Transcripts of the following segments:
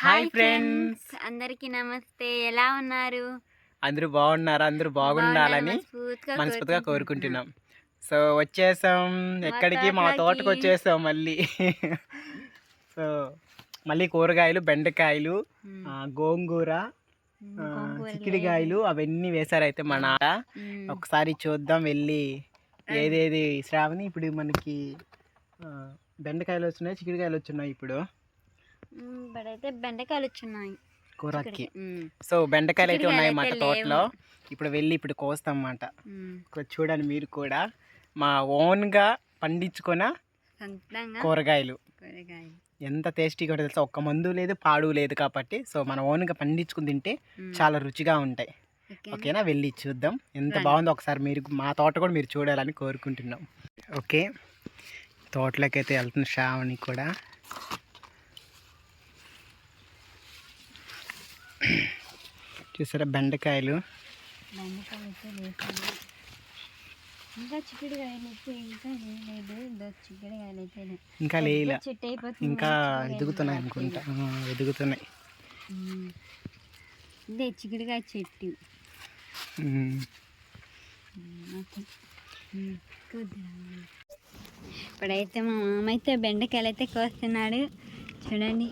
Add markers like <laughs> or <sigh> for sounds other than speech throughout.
Hi friends. అందరికి నమస్తే. ఎలా ఉన్నారు? అందరూ బాగున్నారా? అందరూ బాగుండాలని మనస్ఫూర్తిగా కోరుకుంటున్నాం. సో వచ్చేసాం. ఎక్కడికి? మా. తోటకు వచ్చేసాం మళ్ళీ. <laughs> సో మళ్ళీ కూరగాయలు బెండకాయలు గోంగూర చిక్కుడుకాయలు అవన్నీ వేశారైతే మా నాట మ్మ్. ఒకసారి చూద్దాం వెళ్ళి ఏదేది శ్రావణి. ఇప్పుడు మనకి బెండకాయలు వచ్చినాయి చిక్కుడుకాయలు వచ్చినాయి ఇప్పుడు. ఇప్పుడైతే బెండకాయలు వచ్చున్నాయి కూరకి. సో బెండకాయలు అయితే ఉన్నాయి అన్నమాట తోటలో. ఇప్పుడు వెళ్ళి ఇప్పుడు కోస్తాం అన్నమాట చూడండి మీరు కూడా. మా ఓన్గా పండించుకున్న కూరగాయలు. ఎంత టేస్టీగా ఉంటుంది తెలుసా? ఒక్క మందు లేదు పాడు లేదు కాబట్టి. సో మన ఓన్గా పండించుకుని తింటే. చాలా రుచిగా ఉంటాయి. ఓకేనా? వెళ్ళి చూద్దాం. ఎంత. బాగుందో ఒకసారి మీరు మా తోట కూడా మీరు చూడాలని కోరుకుంటున్నాం. ఓకే. తోటలోకి అయితే వెళ్తుంది శ్రావణి కూడా. చూసారా బెండకాయలు. ఇంకా చిక్కుడుకాయలు అయితే ఇంకా లేదు చిక్కుడుకాయలు అయితే. ఇంకా చెట్టు అయిపోతుంది ఇంకా ఎదుగుతున్నాయి. అనుకుంటా. ఎదుగుతున్నాయి. ఇదే చిక్కుడుకాయ చెట్టు. ఇప్పుడైతే మా మామ అయితే బెండకాయలు అయితే కోస్తున్నాడు. చూడండి.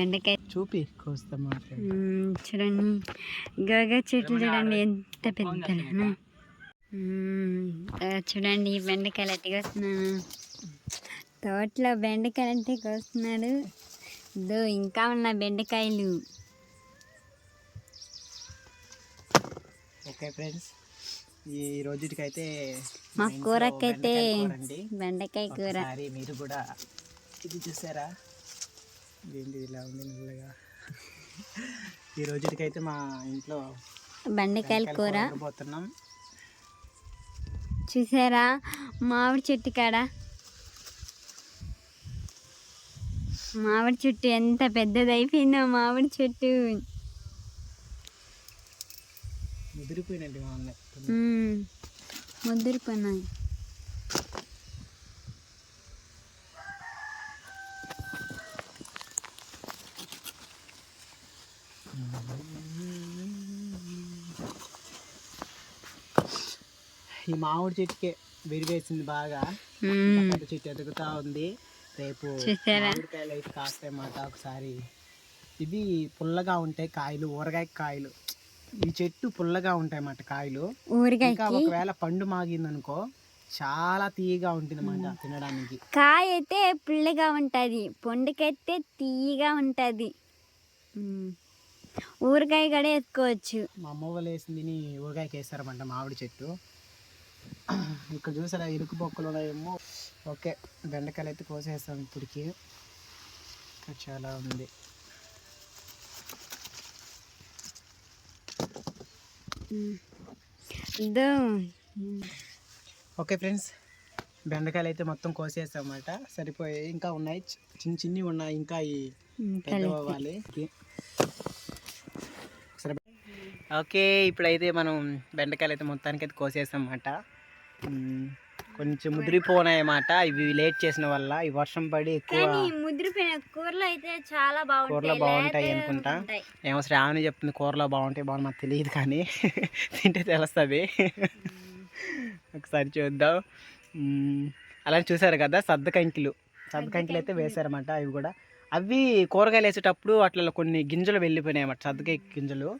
బెండకాయ. చూపి కోస్తాం. చూడండి. గోగా చెట్లు చూడండి ఎంత పెద్దనా చూడండి బెండకాయలు అయితే కోస్తున్నాను తోటలో బెండకాయలు అయితే కోస్తున్నాడు ఇదో ఇంకా ఉన్న బెండకాయలు. Okay friends. ఈ రోజుకైతే మా కూరకైతే బెండకాయ కూర. మీరు కూడా ఇది చూసారా? ఏంటి ఇలా ఉంది నల్లగా. ఈ రోజుకైతే మా ఇంట్లో బెండకాయల కూర. పోతున్నాం. చూసారా? మామిడి చెట్టు కాడ. మామిడి చెట్టు ఎంత పెద్దది అయిపోయిందో మామిడి చెట్టు. ముదిరిపోయినట్టు మా ఈ మామిడి చెట్టుకే విరివేసింది బాగా. పెద్ద చెట్టు ఎదుగుతా ఉంది. రేపు? మామిడికాయలు అయితే కాస్తాయి మాట ఒకసారి. ఇవి పుల్లగా ఉంటాయి కాయలు ఊరగాయ కాయలు. ఈ చెట్టు పుల్లగా ఉంటాయి అన్నమాట కాయలు. ఇంకా ఊరికాయకి ఒకవేళ పండు మాగిందనుకో చాలా తీయగా ఉంటుంది అన్నమాట తినడానికి. కాయ అయితే పుల్లగా ఉంటుంది. పండుకైతే తీయగా ఉంటుంది. ఊరకాయ కూడా వేసుకోవచ్చు. మా అమ్మ వాళ్ళు వేసింది తిని ఊరగాయకి వేస్తారన్నమాట మామిడి చెట్టు. ఇక్కడ చూసారా ఇరుకు బొక్కలు ఉన్నాయేమో. ఓకే బెండకాయలు అయితే కోసేస్తాం ఇప్పటికి. ఇంకా చాలా ఉంది. ఓకే ఫ్రెండ్స్ బెండకాయలు అయితే మొత్తం కోసేస్తాం అన్నమాట సరిపోయి ఇంకా ఉన్నాయి చిన్న చిన్నవి ఉన్నాయి. ఇంకా ఈ పెద్ద అవ్వాలి. ఓకే ఇప్పుడైతే మనం బెండకాయలు అయితే మొత్తానికి అయితే మ్మ్. కొంచెం ముదిరిపోనాయి అన్నమాట ఇవి లేట్ చేసిన వల్ల ఈ వర్షం పడి ఎక్కువ ముద్రపోయిన కూరలు అయితే చాలా బాగుంటాయి. కూరలో బాగుంటాయి అనుకుంటా. ఏమో శ్రావణి చెప్తుంది కూరలో బాగుంటాయి బాగుంది మాకు తెలియదు కానీ <laughs> తింటే తెలుస్తుంది. ఒకసారి చూద్దాం. అలా చూసారు కదా సద్ద కంకిలు. సద్ద కంకిలు అయితే వేసారన్నమాట అవి కూడా. అవి కూరగాయలు వేసేటప్పుడు అట్లా కొన్ని గింజలు వెళ్ళిపోయినాయి అన్నమాట సద్దకాయ గింజలు.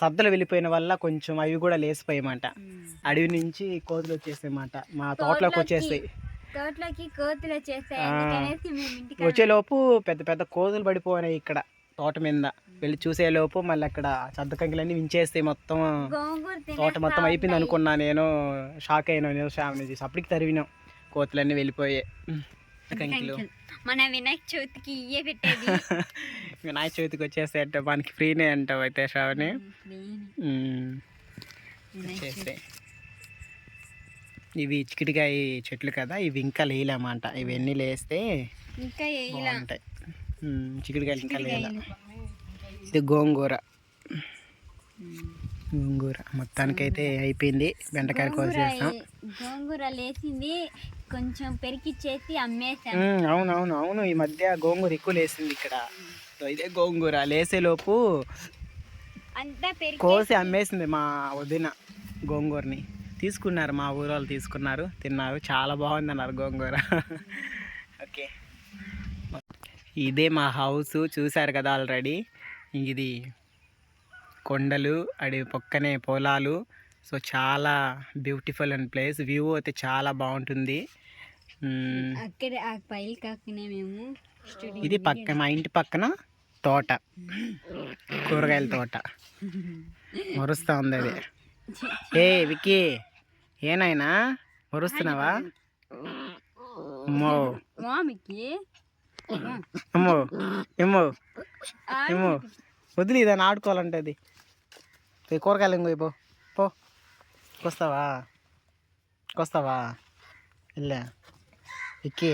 సద్దలు వెళ్ళిపోయిన వల్ల కొంచెం అవి కూడా లేసిపోయాయన్నమాట మ్మ్. అడవి నుంచి కోతులు వచ్చేసాయన్నమాట మా తోటలోకి కోతులు ఇంటికి వచ్చేలోపు పెద్ద పెద్ద కోతులు పడిపోయినాయి ఇక్కడ తోట మీద. వెళ్ళి చూసేలోపు మళ్ళీ అక్కడ సద్ద కంకిలన్నీ వించేస్తాయి మొత్తం. తోట మొత్తం అయిపోయింది. అనుకున్నా నేను. షాక్ అయినా నేను. అప్పటికి తరివినాం. కోతులన్నీ వెళ్ళిపోయాయి. మన వినాయక చవితికి ఇయ్యే పెట్టేది. <laughs> వినాయక చవితికి వచ్చేస్తే అంటే మనకి ఫ్రీనే అంటావు అయితే శ్రావణి. వచ్చేస్తాయి ఇవి చికిటికాయ చెట్లు కదా ఇవి ఇంకా లేలన్నమాట ఇవన్నీ లేస్తే ఇంకా బాగుంటాయి. చిక్కుడుకాయలు ఇంకా చిక్కుడుకాయలు. ఇది గోంగూర. గోంగూర. మొత్తానికైతే అయిపోయింది. బెండకాయలు గోంగూర కోసేస్తాం ఏ- గోంగూర లేచింది. కొంచెం పెరికిచ్చేసి అమ్మేసాం. అవును అవును అవును. ఈ మధ్య గోంగూర ఎక్కువ లేసింది ఇక్కడ. ఇదే గోంగూర. లేసేలోపు అంతా పెరిగి కోసి అమ్మేసింది మా వదిన గోంగూరని. తీసుకున్నారు మా ఊరు వాళ్ళు తీసుకున్నారు. తిన్నారు. చాలా బాగుంది అన్నారు గోంగూర. <laughs> ఓకే. ఇదే మా హౌస్. చూశారు కదా ఆల్రెడీ. ఇది కొండలు అడి పక్కనే పొలాలు. సో చాలా బ్యూటిఫుల్ అండ్ ప్లేస్. వ్యూ అయితే చాలా బాగుంటుంది. మ్మ్. ఇది పక్క మా ఇంటి పక్కన తోట. కూరగాయల తోట. మరుస్తా ఉంది అది. ఏ విక్కీ ఏనాయనా మరుస్తున్నావా? అమ్మో ఏమో ఏమో వదిలి దాన్ని ఆడుకోవాలంటే అది. పోయి కూరగాయలు ఇంకో పో పో. కొస్తావా? కొస్తావా? ఇల్లే. ఎక్కి